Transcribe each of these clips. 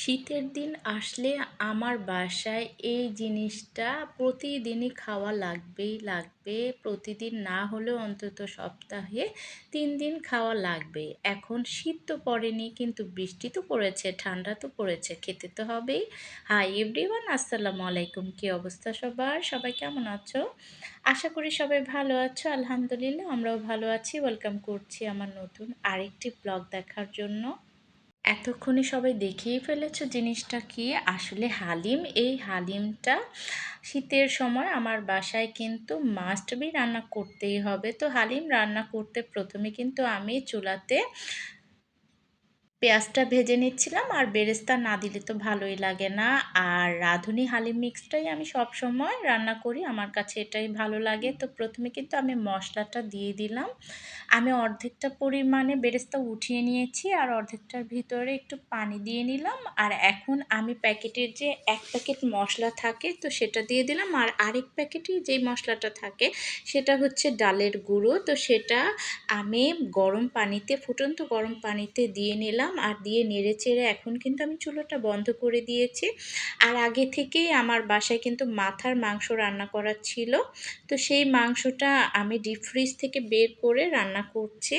শীতের দিন আসলে আমার বাসায় এই জিনিসটা প্রতিদিনই খাওয়া লাগবেই লাগবে। প্রতিদিন না হলেও অন্তত সপ্তাহে তিন দিন খাওয়া লাগবে। এখন শীত তো পড়েনি, কিন্তু বৃষ্টি তো পড়েছে, ঠান্ডা তো পড়েছে, খেতে তো হবেই। হাই এভরিওয়ান আসসালামু আলাইকুম। কী অবস্থা সবার? সবাই কেমন আছো? আশা করি সবাই ভালো আছো, আলহামদুলিল্লাহ, আমরাও ভালো আছি। ওয়েলকাম করছি আমার নতুন আরেকটি ব্লগ দেখার জন্য। এতক্ষণে সবাই দেখেই ফেলেছো জিনিসটা কি? আসলে হালিম, এই হালিমটা শীতের সময় আমার বাসায় কিন্তু মাস্ট বি রান্না করতেই হবে। তো হালিম রান্না করতে প্রথমে কিন্তু আমি চুলাতে পেঁয়াজটা ভেজে নিচ্ছিলাম, আর বেরেস্তা না দিলে তো ভালোই লাগে না। আর রাঁধুনি হালিম মিক্সটাই আমি সব সময় রান্না করি, আমার কাছে এটাই ভালো লাগে। তো প্রথমে কিন্তু আমি মশলাটা দিয়ে দিলাম। আমি অর্ধেকটা পরিমাণে বেরেস্তা উঠিয়ে নিয়েছি, আর অর্ধেকটার ভিতরে একটু পানি দিয়ে নিলাম। আর এখন আমি প্যাকেটের যে এক প্যাকেট মশলা থাকে, তো সেটা দিয়ে দিলাম। আর আরেক প্যাকেটে যেই মশলাটা থাকে, সেটা হচ্ছে ডালের গুঁড়ো। তো সেটা আমি গরম পানিতে, ফুটন্ত গরম পানিতে দিয়ে নিলাম। দিলাম আর দিয়ে নেড়ে চেড়ে এখন কিন্তু আমি চুলোটা বন্ধ করে দিয়েছি। আর আগে থেকেই আমার বাসায় কিন্তু মাথার মাংস রান্না করা ছিল। তো সেই মাংসটা আমি ডিপ ফ্রিজ থেকে বের করে রান্না করছি।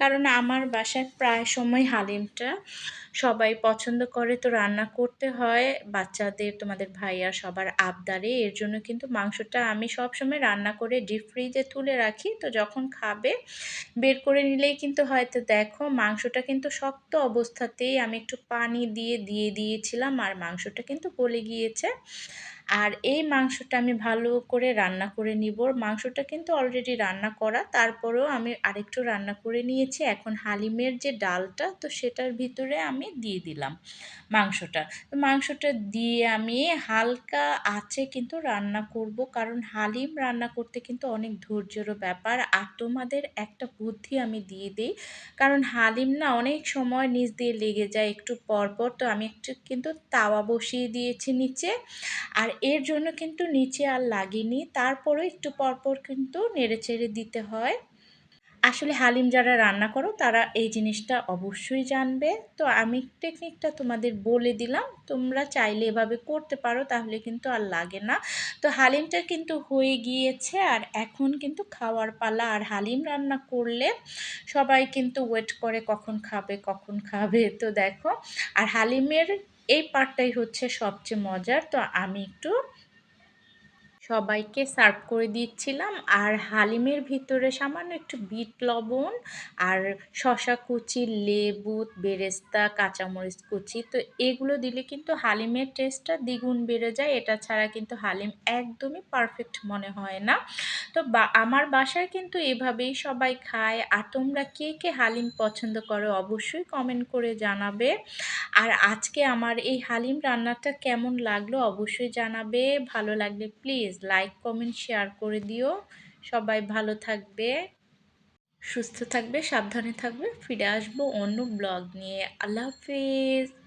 কারণ আমার বাসায় প্রায় সময় হালিমটা সবাই পছন্দ করে তো রান্না করতে হয়। বাচ্চাদের, তোমাদের ভাইয়া সবার আবদারে। এর জন্য কিন্তু মাংসটা আমি সব সময় রান্না করে ডিপ ফ্রিজে তুলে রাখি। তো যখন খাবে, বের করে নিলেই কিন্তু হয়তো দেখো মাংসটা কিন্তু শক্ত অবস্থাতেই আমি একটু পানি দিয়ে দিয়ে দিয়েছিলাম আর মাংসটা কিন্তু গলে গিয়েছে। আর এই মাংসটা আমি ভালো করে রান্না করে নিব। মাংসটা কিন্তু অলরেডি রান্না করা, তারপরেও আমি আরেকটু রান্না করে নিয়েছি। এখন হালিমের যে ডালটা, তো সেটার ভিতরে আমি দিয়ে দিলাম মাংসটা। তো মাংসটা দিয়ে আমি হালকা আছে কিন্তু রান্না করব, কারণ হালিম রান্না করতে কিন্তু অনেক ধৈর্যেরও ব্যাপার। আর তোমাদের একটা বুদ্ধি আমি দিয়ে দিই, কারণ হালিম না অনেক সময় নিচ দিয়ে লেগে যায় একটু পরপর। তো আমি একটু কিন্তু তাওয়া বসিয়ে দিয়েছি নিচে। আর এর জন্য কিন্তু নিচে আর লাগেনি। তারপরেও একটু পরপর কিন্তু নেড়ে চেড়ে দিতে হয়। আসলে হালিম যারা রান্না করো, তারা এই জিনিসটা অবশ্যই জানবে। তো আমি টেকনিকটা তোমাদের বলে দিলাম। তোমরা চাইলে এভাবে করতে পারো, তাহলে কিন্তু আর লাগে না। তো হালিমটা কিন্তু হয়ে গিয়েছে আর এখন কিন্তু খাওয়ার পালা। আর হালিম রান্না করলে সবাই কিন্তু ওয়েট করে কখন খাবে কখন খাবে। তো দেখো, আর হালিমের এই পার্টটাই হচ্ছে সবচেয়ে মজার। তো আমি একটু সবাইকে সার্ভ করে দিচ্ছিলাম। আর হালিমের ভিতরে সামান্য একটু বিট লবণ আর শশা কুচি, লেবু, বেরেস্তা, কাঁচামরিচ কুচি। তো এগুলো দিলে কিন্তু হালিমের টেস্টটা দ্বিগুণ বেড়ে যায়। এটা ছাড়া কিন্তু হালিম একদমই পারফেক্ট মনে হয় না। তো আমার বাসায় কিন্তু এভাবেই সবাই খায়। আর তোমরা কে কে হালিম পছন্দ করো অবশ্যই কমেন্ট করে জানাবে। আর আজকে আমার এই হালিম রান্নাটা কেমন লাগল অবশ্যই জানাবে। ভালো লাগলে প্লিজ লাইক কমেন্ট শেয়ার করে দিও। সবাই ভালো থাকবে, সুস্থ থাকবে, সাবধানে থাকবে। ফিরে আসব অন্য ব্লগ নিয়ে। আল্লাহ হাফিজ।